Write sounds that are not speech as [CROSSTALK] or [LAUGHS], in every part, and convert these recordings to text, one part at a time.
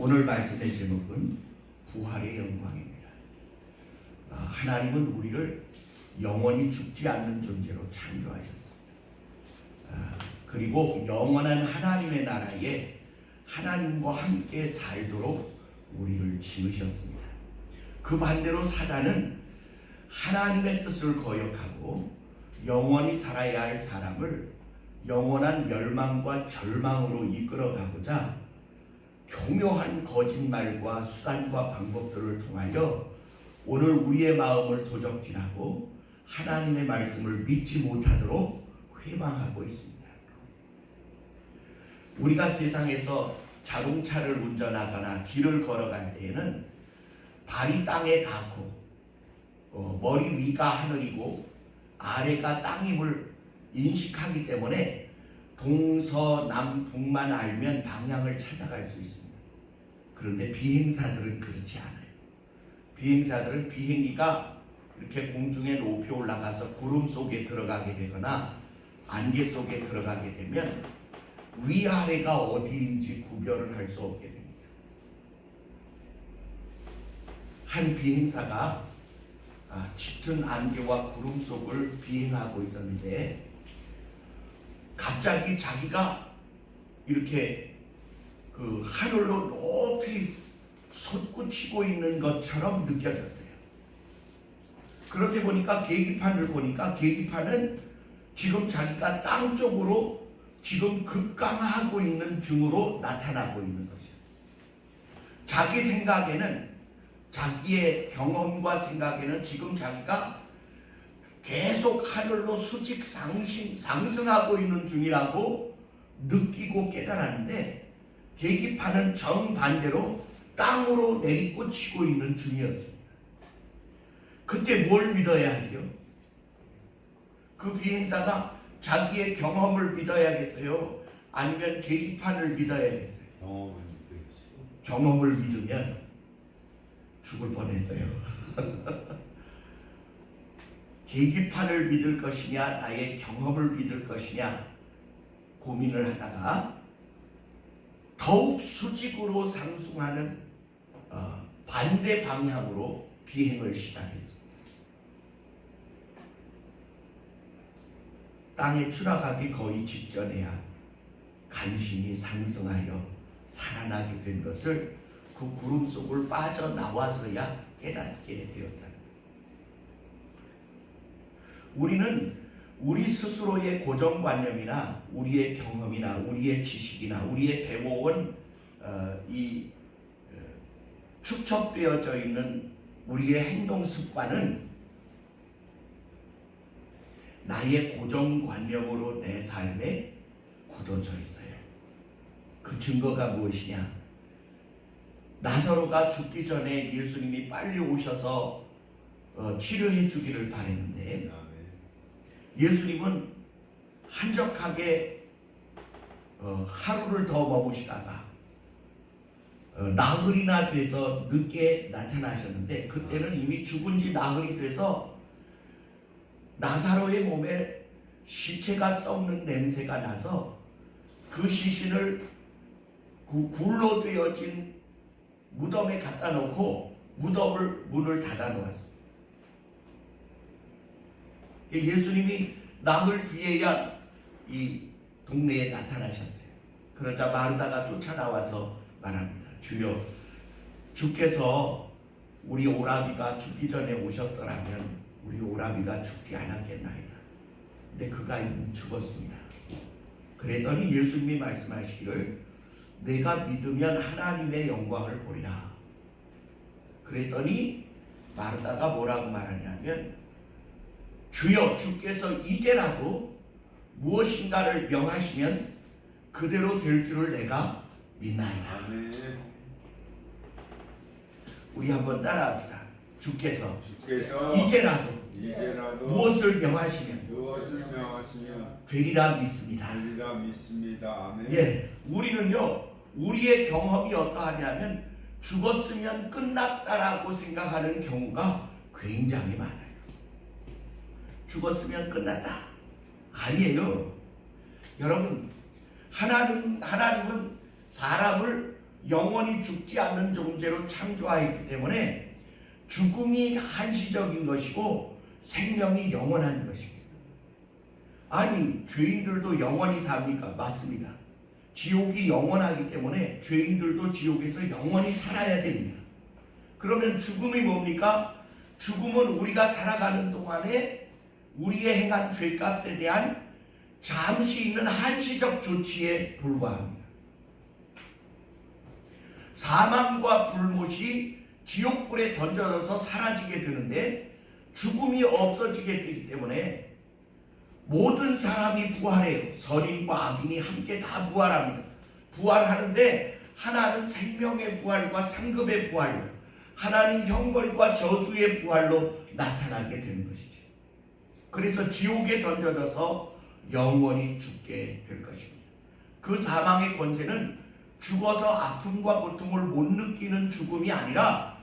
오늘 말씀의 제목은 부활의 영광입니다. 아, 하나님은 우리를 영원히 죽지 않는 존재로 창조하셨습니다. 아, 그리고 영원한 하나님의 나라에 하나님과 함께 살도록 우리를 지으셨습니다. 그 반대로 사단은 하나님의 뜻을 거역하고 영원히 살아야 할 사람을 영원한 멸망과 절망으로 이끌어가고자 교묘한 거짓말과 수단과 방법들을 통하여 오늘 우리의 마음을 도적질하고 하나님의 말씀을 믿지 못하도록 회방하고 있습니다. 우리가 세상에서 자동차를 운전하거나 길을 걸어갈 때에는 발이 땅에 닿고 어, 머리 위가 하늘이고 아래가 땅임을 인식하기 때문에 동서남북만 알면 방향을 찾아갈 수 있습니다. 그런데 비행사들은 그렇지 않아요. 비행사들은 비행기가 이렇게 공중에 높이 올라가서 구름 속에 들어가게 되거나 안개 속에 들어가게 되면 위아래가 어디인지 구별을 할 수 없게 됩니다. 한 비행사가 아, 짙은 안개와 구름 속을 비행하고 있었는데 갑자기 자기가 이렇게 그 하늘로 높이 솟구치고 있는 것처럼 느껴졌어요. 그렇게 보니까 계기판을 보니까 계기판은 지금 자기가 땅 쪽으로 지금 급강하고 있는 중으로 나타나고 있는 것이에요. 자기 생각에는 자기의 경험과 생각에는 지금 자기가 계속 하늘로 수직 상승, 상승하고 있는 중이라고 느끼고 깨달았는데 계기판은 정반대로 땅으로 내리꽂히고 있는 중이었습니다. 그때 뭘 믿어야 하죠? 그 비행사가 자기의 경험을 믿어야겠어요? 아니면 계기판을 믿어야겠어요? 경험을 믿으면 죽을 뻔했어요. [LAUGHS] 계기판을 믿을 것이냐, 나의 경험을 믿을 것이냐 고민을 하다가 더욱 수직으로 상승하는 어, 반대 방향으로 비행을 시작했습니다. 땅에 추락하기 거의 직전에야 간신히 상승하여 살아나게 된 것을 그 구름 속을 빠져나와서야 깨닫게 되었다. 우리는 우리 스스로의 고정관념이나 우리의 경험이나 우리의 지식이나 우리의 배워온 어, 이 어, 축적되어져 있는 우리의 행동 습관은 나의 고정관념으로 내 삶에 굳어져 있어요. 그 증거가 무엇이냐? 나사로가 죽기 전에 예수님이 빨리 오셔서 어, 치료해 주기를 바랬는데. 예수님은 한적하게 어, 하루를 더 머무시다가 어, 나흘이나 돼서 늦게 나타나셨는데 그때는 이미 죽은 지 나흘이 돼서 나사로의 몸에 시체가 썩는 냄새가 나서 그 시신을 그 굴로 되어진 무덤에 갖다 놓고 무덤을 문을 닫아 놓았습니다. 예수님이 나흘 뒤에야 이 동네에 나타나셨어요. 그러자 마르다가 쫓아 나와서 말합니다. 주여, 주께서 우리 오라비가 죽기 전에 오셨더라면 우리 오라비가 죽지 않았겠나이다. 근데 그가 죽었습니다. 그랬더니 예수님이 말씀하시기를 내가 믿으면 하나님의 영광을 보리라. 그랬더니 마르다가 뭐라고 말하냐면 주여 주께서 이제라도 무엇인가를 명하시면 그대로 될 줄을 내가 믿나이다. 아멘. 우리 한번 따라합시다. 주께서 주께서 이제라도 이제라도 무엇을 명하시면 무엇을 명하시면 되리라 믿습니다. 우리가 믿습니다. 아멘. 예, 우리는요 우리의 경험이 어떠하냐면 죽었으면 끝났다라고 생각하는 경우가 굉장히 많아요. 죽었으면 끝났다. 아니에요. 여러분, 하나님, 하나님은 사람을 영원히 죽지 않는 존재로 창조하였기 때문에 죽음이 한시적인 것이고 생명이 영원한 것입니다. 아니 죄인들도 영원히 삽니까? 맞습니다. 지옥이 영원하기 때문에 죄인들도 지옥에서 영원히 살아야 됩니다. 그러면 죽음이 뭡니까? 죽음은 우리가 살아가는 동안에 우리의 행한 죄값에 대한 잠시 있는 한시적 조치에 불과합니다. 사망과 불못이 지옥불에 던져져서 사라지게 되는데 죽음이 없어지게 되기 때문에 모든 사람이 부활해요. 선인과 악인이 함께 다 부활합니다. 부활하는데 하나는 생명의 부활과 상급의 부활로 하나는 형벌과 저주의 부활로 나타나게 되는 것이죠. 그래서 지옥에 던져져서 영원히 죽게 될 것입니다. 그 사망의 권세는 죽어서 아픔과 고통을 못 느끼는 죽음이 아니라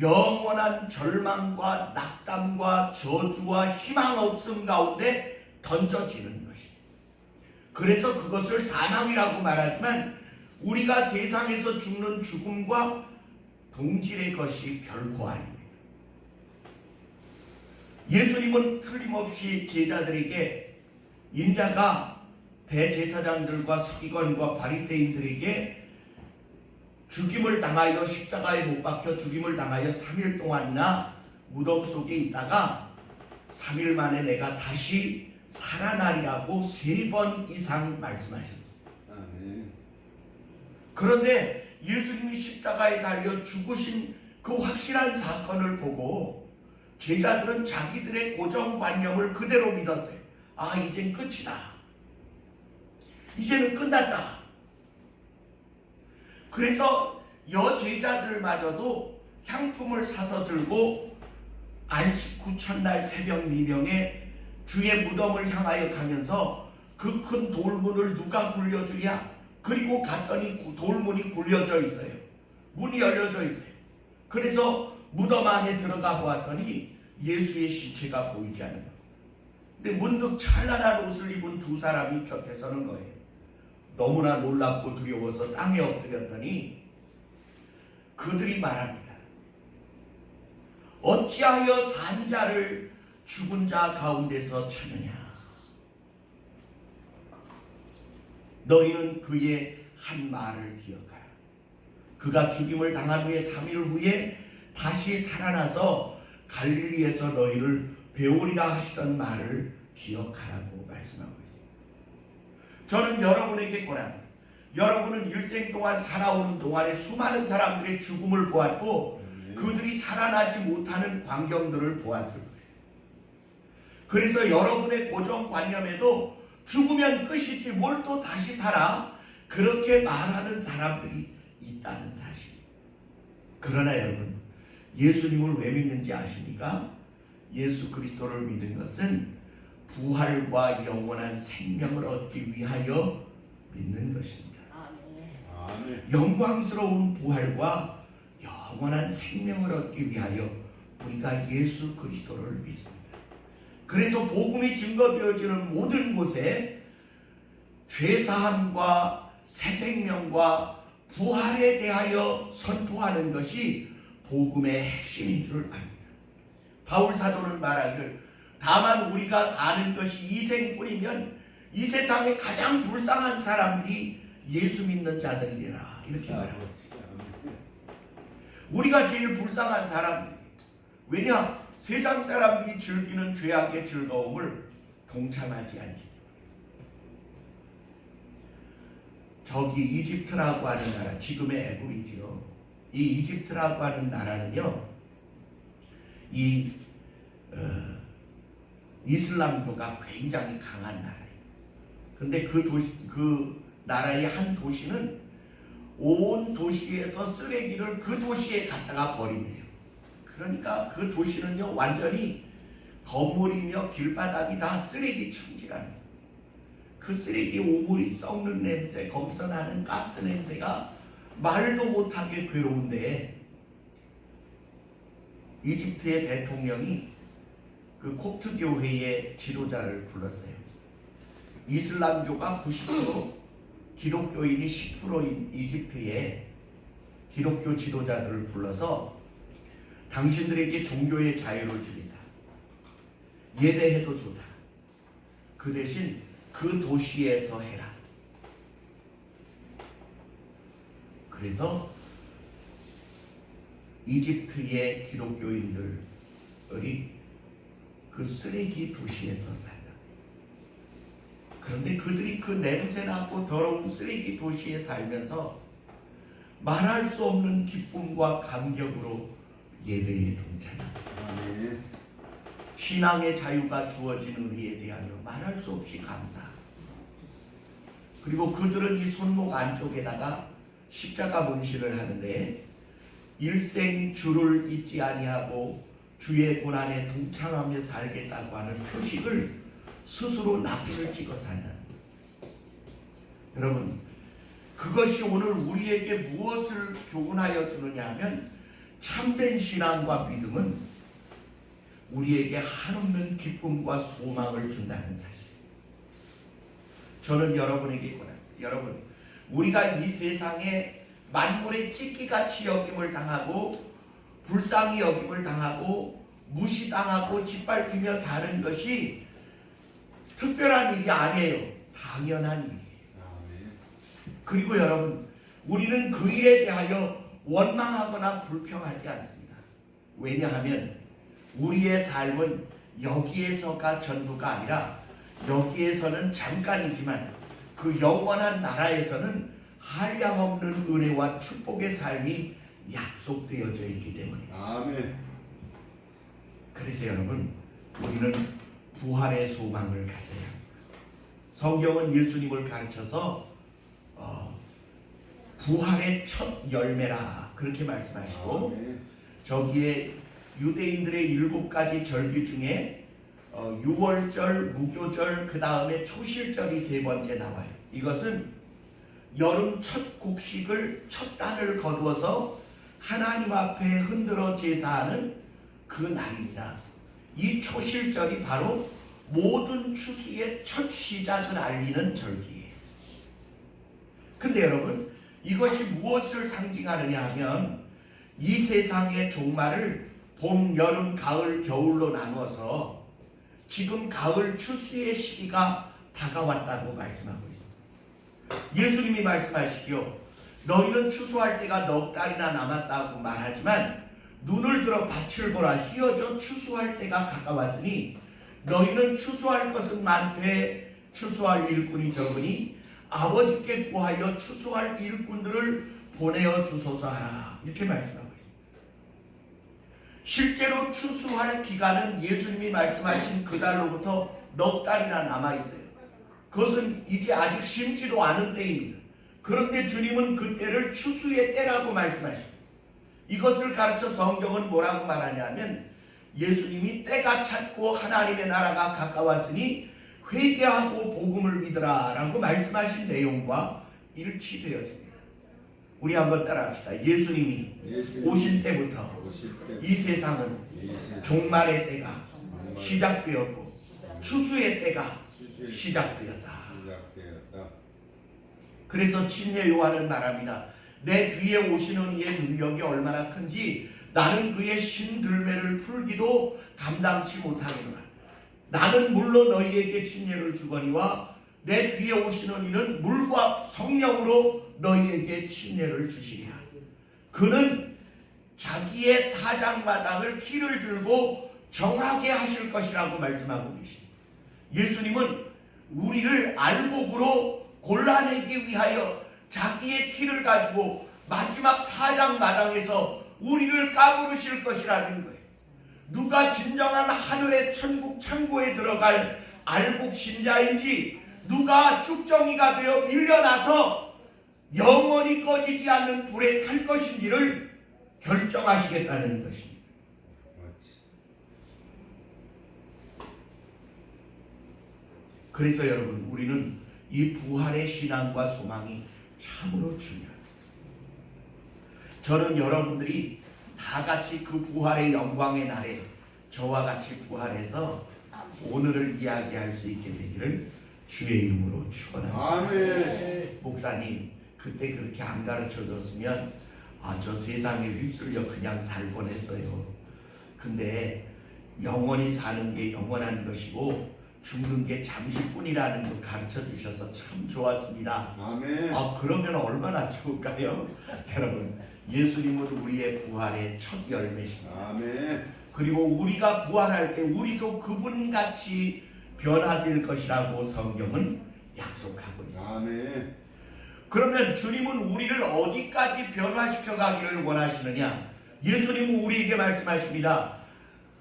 영원한 절망과 낙담과 저주와 희망 없음 가운데 던져지는 것입니다. 그래서 그것을 사망이라고 말하지만 우리가 세상에서 죽는 죽음과 동질의 것이 결코 아닙니다. 예수님은 틀림없이 제자들에게 인자가 대제사장들과 서기관과 바리새인들에게 죽임을 당하여 십자가에 못 박혀 죽임을 당하여 3일 동안이나 무덤 속에 있다가 3일 만에 내가 다시 살아나리라고 세 번 이상 말씀하셨습니다. 아멘. 그런데 예수님이 십자가에 달려 죽으신 그 확실한 사건을 보고 제자들은 자기들의 고정관념을 그대로 믿었어요. 아, 이젠 끝이다. 이제는 끝났다. 그래서 여제자들마저도 향품을 사서 들고 안식 후 첫날 새벽 미명에 주의 무덤을 향하여 가면서 그 큰 돌문을 누가 굴려주랴? 그리고 갔더니 구- 돌문이 굴려져 있어요. 문이 열려져 있어요. 그래서 무덤 안에 들어가 보았더니 예수의 시체가 보이지 거예요. 근데 문득 찬란한 옷을 입은 두 사람이 곁에 서는 거예요. 너무나 놀랍고 두려워서 땅에 엎드렸더니 그들이 말합니다. 어찌하여 산 자를 죽은 자 가운데서 찾느냐? 너희는 그의 한 말을 기억하라. 그가 죽임을 당한 후에 3일 후에 다시 살아나서 갈릴리에서 너희를 배우리라 하시던 말을 기억하라고 말씀하고 있습니다. 저는 여러분에게 권합니다. 여러분은 일생 동안 살아오는 동안에 수많은 사람들의 죽음을 보았고 그들이 살아나지 못하는 광경들을 보았을 거예요. 그래서 여러분의 고정관념에도 죽으면 끝이지 뭘 또 다시 살아 그렇게 말하는 사람들이 있다는 사실. 그러나 여러분 예수님을 왜 믿는지 아십니까? 예수 그리스도를 믿는 것은 부활과 영원한 생명을 얻기 위하여 믿는 것입니다. 아멘. 영광스러운 부활과 영원한 생명을 얻기 위하여 우리가 예수 그리스도를 믿습니다. 그래서 복음이 증거되어지는 모든 곳에 죄사함과 새 생명과 부활에 대하여 선포하는 것이 복음의 핵심인 줄 압니다. 바울 사도는 말하기를 다만 우리가 사는 것이 이 생뿐이면 이 세상에 가장 불쌍한 사람들이 예수 믿는 자들이라 이렇게 말합니다. 아버지. 아멘. 우리가 제일 불쌍한 사람들. 왜냐? 세상 사람들이 즐기는 죄악의 즐거움을 동참하지 않기 때문에. 저기 이집트라고 하는 나라, 지금의 애국이지요. 이 이집트라고 하는 나라는요, 이 어, 이슬람교가 굉장히 강한 나라예요. 근데 그 도시, 그 나라의 한 도시는 온 도시에서 쓰레기를 그 도시에 갖다가 버린대요. 그러니까 그 도시는요 완전히 건물이며 길바닥이 다 쓰레기 천지라는. 그 쓰레기 오물이 썩는 냄새, 거기서 나는 가스 냄새가 말도 못하게 괴로운데 이집트의 대통령이 그 콥트 교회의 지도자를 불렀어요. 이슬람교가 90% 기독교인이 10%인 이집트에 기독교 지도자들을 불러서 당신들에게 종교의 자유를 주겠다. 예배해도 좋다. 그 대신 그 도시에서 해라. 그래서 이집트의 기독교인들이 그 쓰레기 도시에서 살다. 그런데 그들이 그 냄새나고 더러운 쓰레기 도시에 살면서 말할 수 없는 기쁨과 감격으로 예배에 동참합니다. 아멘. 신앙의 자유가 주어진 은혜에 대하여 말할 수 없이 감사. 그리고 그들은 이 손목 안쪽에다가 십자가 문신을 하는데 일생 주를 잊지 아니하고 주의 고난에 동참하며 살겠다고 하는 표식을 스스로 나귀를 찍어 사는 여러분 그것이 오늘 우리에게 무엇을 교훈하여 주느냐 하면 참된 신앙과 믿음은 우리에게 한없는 기쁨과 소망을 준다는 사실. 저는 여러분에게 권합니다. 여러분, 우리가 이 세상에 만물의 찢기같이 여김을 당하고 불쌍히 여김을 당하고 무시당하고 짓밟히며 사는 것이 특별한 일이 아니에요. 당연한 일이에요. 그리고 여러분, 우리는 그 일에 대하여 원망하거나 불평하지 않습니다. 왜냐하면 우리의 삶은 여기에서가 전부가 아니라 여기에서는 잠깐이지만 그 영원한 나라에서는 한량없는 은혜와 축복의 삶이 약속되어져 있기 때문에 아멘. 그래서 여러분 우리는 부활의 소망을 가져야 합니다. 성경은 예수님을 가르쳐서 어, 부활의 첫 열매라 그렇게 말씀하시고 아멘. 저기에 유대인들의 일곱 가지 절기 중에 어, 유월절, 무교절, 그 다음에 초실절이 세 번째 나와요. 이것은 여름 첫 곡식을 첫 단을 거두어서 하나님 앞에 흔들어 제사하는 그 날입니다. 이 초실절이 바로 모든 추수의 첫 시작을 알리는 절기예요. 근데 여러분 이것이 무엇을 상징하느냐 하면 이 세상의 종말을 봄, 여름, 가을, 겨울로 나누어서 지금 가을 추수의 시기가 다가왔다고 말씀하고 있습니다. 예수님이 말씀하시기요. 너희는 추수할 때가 넉 달이나 남았다고 말하지만 눈을 들어 밭을 보라 희어져 추수할 때가 가까웠으니 너희는 추수할 것은 많되 추수할 일꾼이 적으니 아버지께 구하여 추수할 일꾼들을 보내어 주소서 하라 이렇게 말씀하고 있습니다. 실제로 추수할 기간은 예수님이 말씀하신 그 달로부터 넉 달이나 남아 있어요. 그것은 이제 아직 심지도 않은 때입니다. 그런데 주님은 그 때를 추수의 때라고 말씀하십니다. 이것을 가르쳐 성경은 뭐라고 말하냐면 예수님이 때가 찼고 하나님의 나라가 가까웠으니 회개하고 복음을 믿으라 라고 말씀하신 내용과 일치되어집니다. 우리 한번 따라합시다. 예수님이 예수님 오실 때부터 이 세상은 종말의 때가 시작되었고 추수의 때가 시작되었다. 그래서 침례 요한은 말합니다. 내 뒤에 오시는 이의 능력이 얼마나 큰지 나는 그의 신들매를 풀기도 감당치 못하노라. 나는 물로 너희에게 침례를 주거니와 내 뒤에 오시는 이는 물과 성령으로 너희에게 침례를 주시리라. 그는 자기의 타작마당을 키를 들고 정하게 하실 것이라고 말씀하고 계십니다. 예수님은 우리를 알곡으로 골라내기 위하여 자기의 키를 가지고 마지막 타작마당에서 우리를 까부르실 것이라는 거예요. 누가 진정한 하늘의 천국 창고에 들어갈 알곡 신자인지 누가 쭉정이가 되어 밀려나서 영원히 꺼지지 않는 불에 탈 것인지를 결정하시겠다는 것입니다. 그래서 여러분 우리는 이 부활의 신앙과 소망이 참으로 중요합니다. 저는 여러분들이 다 같이 그 부활의 영광의 날에 저와 같이 부활해서 오늘을 이야기할 수 있게 되기를 주의 이름으로 축원합니다. 아멘. 목사님 그때 그렇게 안 가르쳐 줬으면 아, 저 세상에 휩쓸려 그냥 살곤 했어요. 근데 영원히 사는 게 영원한 것이고 죽는 게 잠시뿐이라는 거 가르쳐 주셔서 참 좋았습니다. 아멘. 아 그러면 얼마나 좋을까요? [LAUGHS] 여러분 예수님은 우리의 부활의 첫 열매십니다. 아멘. 그리고 우리가 부활할 때 우리도 그분같이 변화될 것이라고 성경은 약속하고 있습니다. 아멘. 그러면 주님은 우리를 어디까지 변화시켜 가기를 원하시느냐? 예수님은 우리에게 말씀하십니다.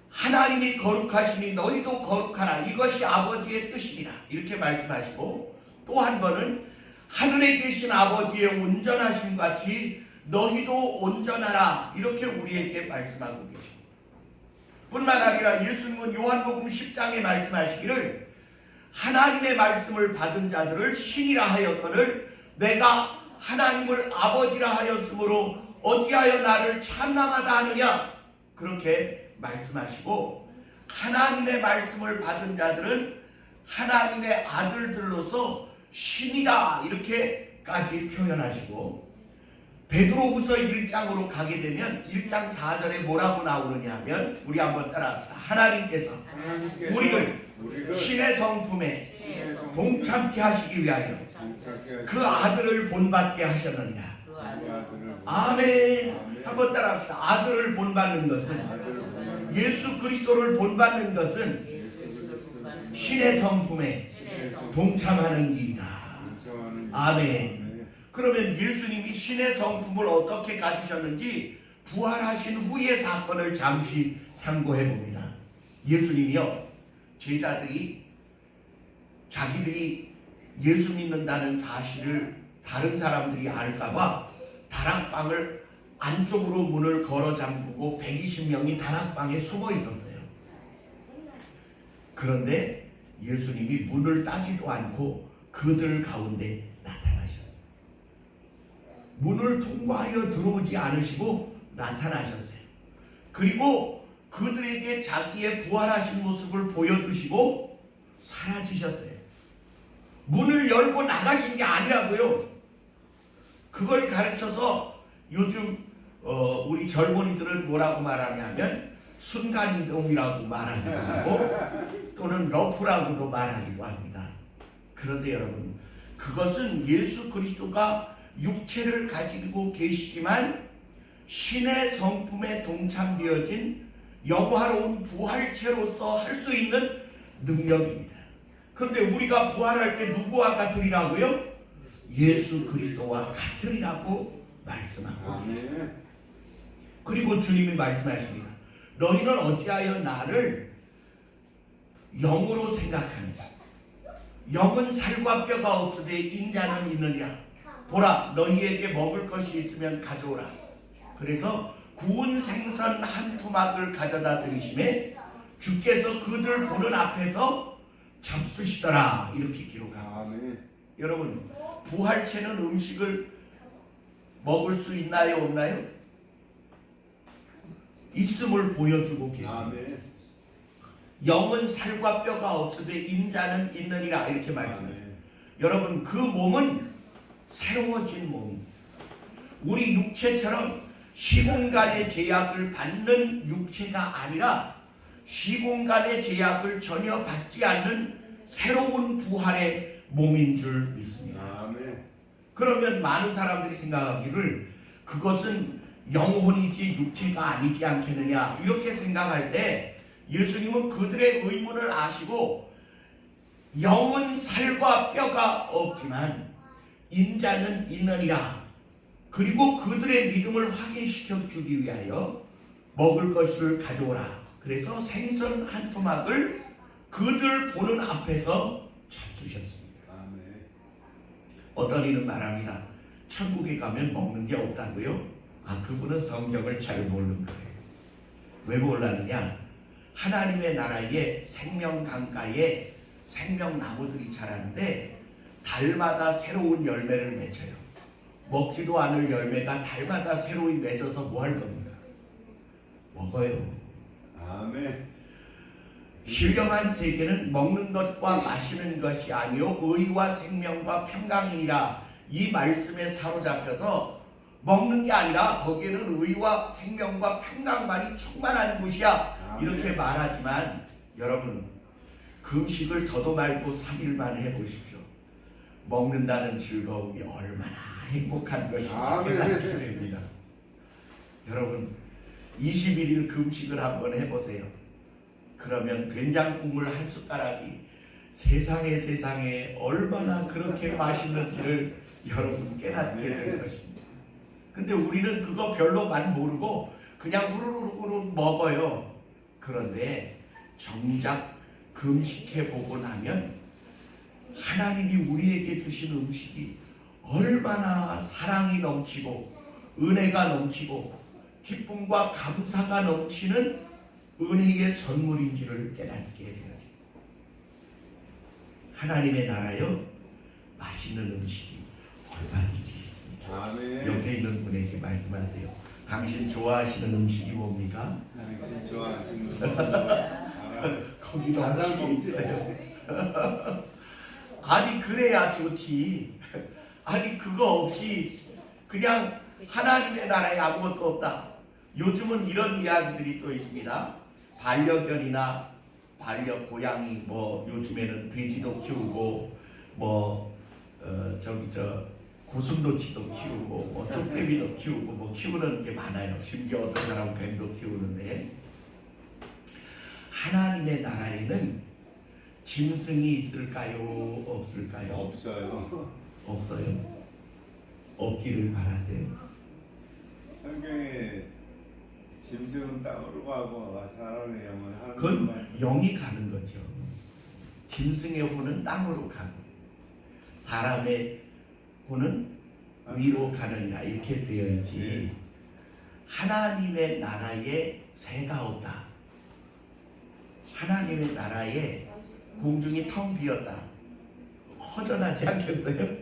하나님이 거룩하시니 너희도 거룩하라. 이것이 아버지의 뜻이니라. 이렇게 말씀하시고 또 한 번은 하늘에 계신 아버지의 온전하심 같이 너희도 온전하라. 이렇게 우리에게 말씀하고 계십니다. 뿐만 아니라 예수님은 요한복음 10장에 말씀하시기를 하나님의 말씀을 받은 자들을 신이라 하였거늘 내가 하나님을 아버지라 하였으므로 어찌하여 나를 참남하다 하느냐 그렇게 말씀하시고 하나님의 말씀을 받은 자들은 하나님의 아들들로서 신이다 이렇게까지 표현하시고 베드로후서 1장으로 가게 되면 1장 4절에 뭐라고 나오느냐 하면 우리 한번 따라합시다. 하나님께서 하나님께서 우리를 우리를 신의 성품에 동참케 하시기 위하여 동참케 그 아들을 본받게. 그 아들을 아멘. 한번 따라합시다. 아들을 본받는 것은 예수 그리스도를 본받는 것은 신의 성품에 동참하는 일이다. 아멘. 그러면 예수님이 신의 성품을 어떻게 가지셨는지 부활하신 후의 사건을 잠시 상고해 봅니다. 예수님이요 제자들이 자기들이 예수 믿는다는 사실을 다른 사람들이 알까봐 다락방을 안쪽으로 문을 걸어 잠그고 120명이 다락방에 숨어 있었어요. 그런데 예수님이 문을 따지도 않고 그들 가운데 나타나셨어요. 문을 통과하여 들어오지 않으시고 나타나셨어요. 그리고 그들에게 자기의 부활하신 모습을 보여주시고 사라지셨어요. 문을 열고 나가신 게 아니라고요. 그걸 가르쳐서 요즘 어, 우리 젊은이들은 뭐라고 말하냐면 순간이동이라고 말하기도 하고 또는 러프라고도 말하기도 합니다. 그런데 여러분 그것은 예수 그리스도가 육체를 가지고 계시지만 신의 성품에 동참되어진 영화로운 부활체로서 할 수 있는 능력입니다. 그런데 우리가 부활할 때 누구와 같으리라고요? 예수 그리스도와 같으리라고 말씀하고 있습니다. 아멘. 그리고 주님이 말씀하십니다. 너희는 어찌하여 나를 영으로 생각하느냐? 영은 살과 뼈가 없으되 인자는 있느냐? 보라, 너희에게 먹을 것이 있으면 가져오라. 그래서 구운 생선 한 토막을 가져다 드리심에 주께서 그들 보는 앞에서 잡수시더라. 이렇게 기록하고 있습니다. 아멘. 여러분, 부활체는 음식을 먹을 수 있나요, 없나요? 있음을 보여주고 계십니다. 아멘. 영은 살과 뼈가 없으되 인자는 있느니라 이렇게 말씀해요. 아멘. 여러분 그 몸은 새로워진 몸입니다. 우리 육체처럼 시공간의 제약을 받는 육체가 아니라 시공간의 제약을 전혀 받지 않는 새로운 부활의 몸인 줄 믿습니다. 아멘. 그러면 많은 사람들이 생각하기를 그것은 영혼이지 육체가 아니지 않겠느냐 이렇게 생각할 때 예수님은 그들의 의문을 아시고 영은 살과 뼈가 없지만 인자는 있느니라 그리고 그들의 믿음을 확인시켜 주기 위하여 먹을 것을 가져오라 그래서 생선 한 토막을 그들 보는 앞에서 잡수셨습니다. 어떤 이는 말합니다. 천국에 가면 먹는 게 없다고요? 아, 그분은 성경을 잘 모르는 거예요. 왜 몰랐느냐? 하나님의 나라에 생명 강가에 생명 나무들이 자라는데 달마다 새로운 열매를 맺어요. 먹지도 않을 열매가 달마다 새로이 맺어서 뭐 할 겁니까? 먹어요. 아멘. 신령한 세계는 먹는 것과 마시는 것이 아니요 의와 생명과 평강이니라 이 말씀에 사로잡혀서 먹는 게 아니라 거기에는 의와 생명과 평강만이 충만한 곳이야. 이렇게 말하지만 여러분 금식을 더도 말고 3일만 해보십시오. 먹는다는 즐거움이 얼마나 행복한 것인지. 깨닫게 됩니다. 여러분 21일 금식을 한번 해보세요. 그러면 된장국물 한 숟가락이 세상에 세상에 얼마나 그렇게 맛있는지를 여러분 깨닫게 될 것입니다. 근데 우리는 그거 별로 많이 모르고 그냥 후루루루루 먹어요. 그런데 정작 금식해 보고 나면 하나님이 우리에게 주신 음식이 얼마나 사랑이 넘치고 은혜가 넘치고 기쁨과 감사가 넘치는 은혜의 선물인지를 깨닫게 되어요. 하나님의 나라요 맛있는 음식이 얼마든지 있습니다. 아멘. 옆에 있는 분에게 말씀하세요. 당신 좋아하시는 음식이 뭡니까? 당신 좋아하시는 것을 알아. 거기 가장 음식이. 있어요. [LAUGHS] 아니 그래야 좋지. 아니 그거 없이 그냥 하나님의 나라에 아무것도 없다. 요즘은 이런 이야기들이 또 있습니다. 반려견이나 반려 고양이 뭐 요즘에는 돼지도 키우고 뭐 어, 저기 저 고슴도치도 키우고 뭐 족대비도 키우고 뭐 키우는 게 많아요. 심지어 어떤 사람은 뱀도 키우는데 하나님의 나라에는 짐승이 있을까요? 없을까요? 없어요. 없어요. 없기를 바라세요. 성경에 짐승은 땅으로 가고 사람의 영은 그건. 영이 가는 거죠. 짐승의 혼은 땅으로 가고 사람의 혼은 위로 가느냐 이렇게 되어 있지. 네. 하나님의 나라에 새가 없다. 하나님의 나라에 공중이 텅 비었다. 허전하지 않겠어요?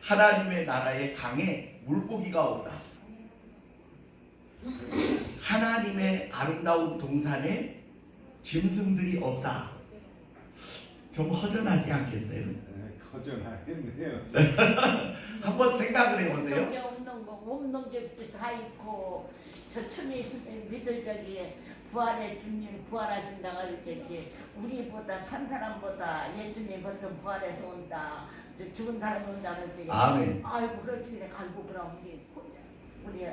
하나님의 나라에 강에 물고기가 없다. 하나님의 아름다운 동산에 짐승들이 없다. 좀 허전하지 않겠어요? 네, 거절하겠네요. [LAUGHS] 한번 생각을 해보세요. 없는 거 없는 게 없이 다 있고 저 춤이 있으면 믿을 적이 부활의 주님 부활하신다고 할 적이 우리보다 산 사람보다 예수님 보통 부활해서 온다 저 죽은 사람이 온다는 적이 아멘. 아이고 그럴 적에 아이고 그럼 우리 우리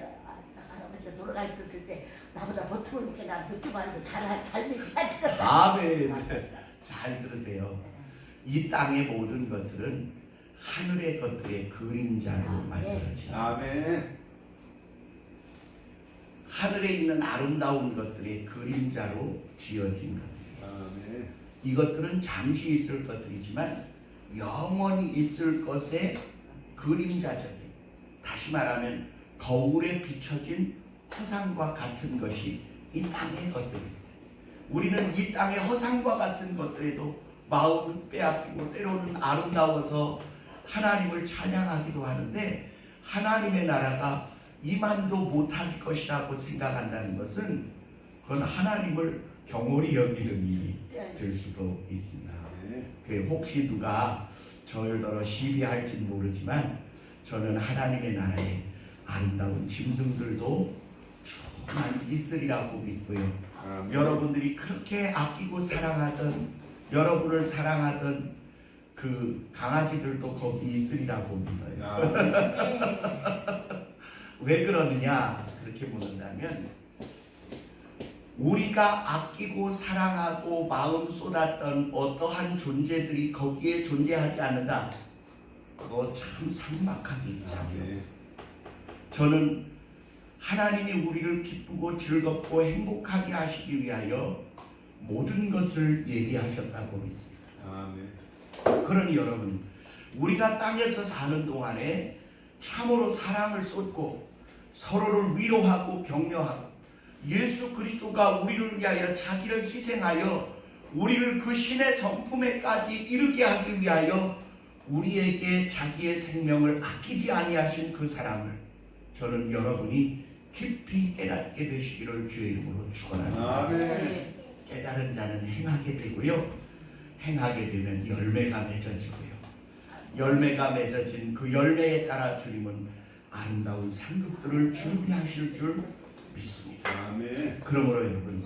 아- 할아버지가 돌아가 있었을 때 나보다 이렇게 나 늦지 말고 잘잘 믿지 않더라 아멘. [LAUGHS] 잘 들으세요. 이 땅의 모든 것들은 하늘의 것들의 그림자로 아, 만들어집니다. 아멘. 하늘에 있는 아름다운 것들의 그림자로 지어진 것들. 아멘. 이것들은 잠시 있을 것들이지만 영원히 있을 것의 그림자적인 다시 말하면 거울에 비춰진 허상과 같은 것이 이 땅의 것들입니다. 우리는 이 땅의 허상과 같은 것들에도 마음을 빼앗기고 때로는 아름다워서 하나님을 찬양하기도 하는데 하나님의 나라가 이만도 못할 것이라고 생각한다는 것은 그건 하나님을 경홀히 여기는 일이 될 수도 있습니다. 그 혹시 누가 저희더러 시비할지 모르지만 저는 하나님의 나라에 아름다운 짐승들도 충만히 있으리라고 믿고요. 여러분들이 그렇게 아끼고 사랑하던 여러분을 사랑하던 그 강아지들도 거기 있으리라고 믿어요. 아멘. [LAUGHS] 왜 그러느냐 그렇게 묻는다면 우리가 아끼고 사랑하고 마음 쏟았던 어떠한 존재들이 거기에 존재하지 않는다. 그거 참 삭막하기 시작해요. 아멘. 저는 하나님이 우리를 기쁘고 즐겁고 행복하게 하시기 위하여 모든 것을 예비하셨다고 믿습니다. 아멘. 그러니 여러분 우리가 땅에서 사는 동안에 참으로 사랑을 쏟고 서로를 위로하고 격려하고 예수 그리스도가 우리를 위하여 자기를 희생하여 우리를 그 신의 성품에까지 이르게 하기 위하여 우리에게 자기의 생명을 아끼지 아니하신 그 사랑을 저는 여러분이 깊이 깨닫게 되시기를 주의 이름으로 축원합니다. 아멘. 깨달은 자는 행하게 되고요. 행하게 되면 열매가 맺어지고요. 열매가 맺어진 그 열매에 따라 주님은 아름다운 상급들을 준비하실 줄 믿습니다. 아멘. 그러므로 여러분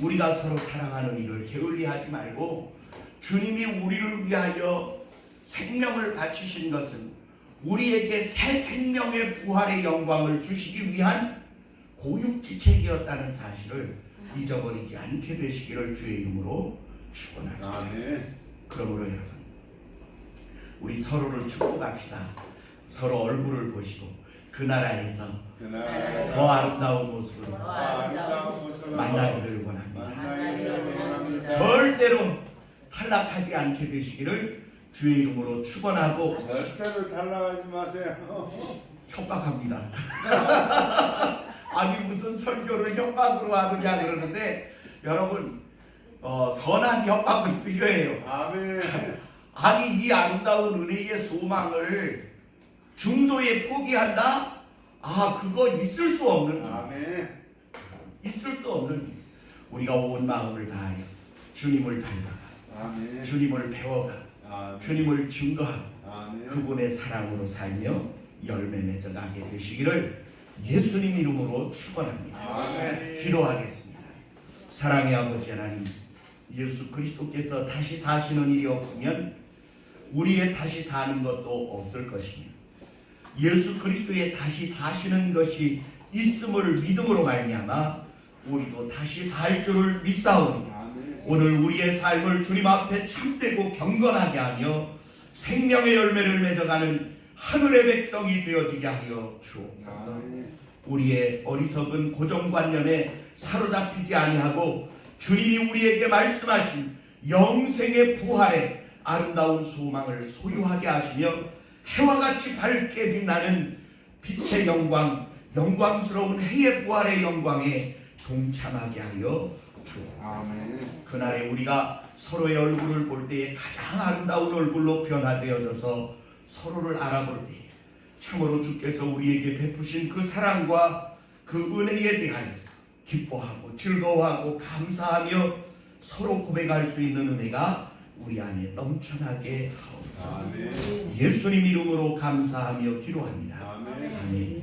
우리가 서로 사랑하는 일을 게을리하지 말고 주님이 우리를 위하여 생명을 바치신 것은 우리에게 새 생명의 부활의 영광을 주시기 위한 고육지책이었다는 사실을 잊어버리지 않게 되시기를 주의 이름으로 축원합니다. 아멘. 그러므로 여러분 우리 서로를 축복합시다. 서로 얼굴을 보시고 그 나라에서 그날 더 아름다운 모습으로 아름다운 모습으로 만나기를 원합니다. 만나기를 원합니다. 절대로 탈락하지 않게 되시기를 주의 이름으로 축원하고 절대로 탈락하지 마세요. 협박합니다. [LAUGHS] 아니 무슨 설교를 협박으로 하느냐 그러는데 여러분 어, 선한 협박은 필요해요. 아멘. 아니 이 아름다운 은혜의 소망을 중도에 포기한다? 아 그거 있을 수 없는 일. 아멘. 있을 수 없는 일. 우리가 온 마음을 다하여 주님을 닮아가 아멘. 주님을 배워가 아멘. 주님을 증거하고 아멘. 그분의 사랑으로 살며 열매 맺어가게 되시기를 예수님 이름으로 축원합니다. 기도하겠습니다. 사랑의 아버지 하나님, 예수 그리스도께서 다시 사시는 일이 없으면 우리의 다시 사는 것도 없을 것이며 예수 그리스도의 다시 사시는 것이 있음을 믿음으로 말미암아 우리도 다시 살 줄을 믿사오니. 오늘 우리의 삶을 주님 앞에 참되고 경건하게 하며 생명의 열매를 맺어가는 하늘의 백성이 되어지게 하여 주옵소서. 아멘. 우리의 어리석은 고정관념에 사로잡히지 아니하고 주님이 우리에게 말씀하신 영생의 부활의 아름다운 소망을 소유하게 하시며 해와 같이 밝게 빛나는 빛의 영광, 영광스러운 해의 부활의 영광에 동참하게 하여 주옵소서. 아멘. 그날에 우리가 서로의 얼굴을 볼 때에 가장 아름다운 얼굴로 변화되어져서 서로를 알아볼 때 참으로 주께서 우리에게 베푸신 그 사랑과 그 은혜에 대하여 기뻐하고 즐거워하고 감사하며 서로 고백할 수 있는 은혜가 우리 안에 넘쳐나게 하옵소서. 예수님 이름으로 감사하며 기도합니다. 아멘. 아멘.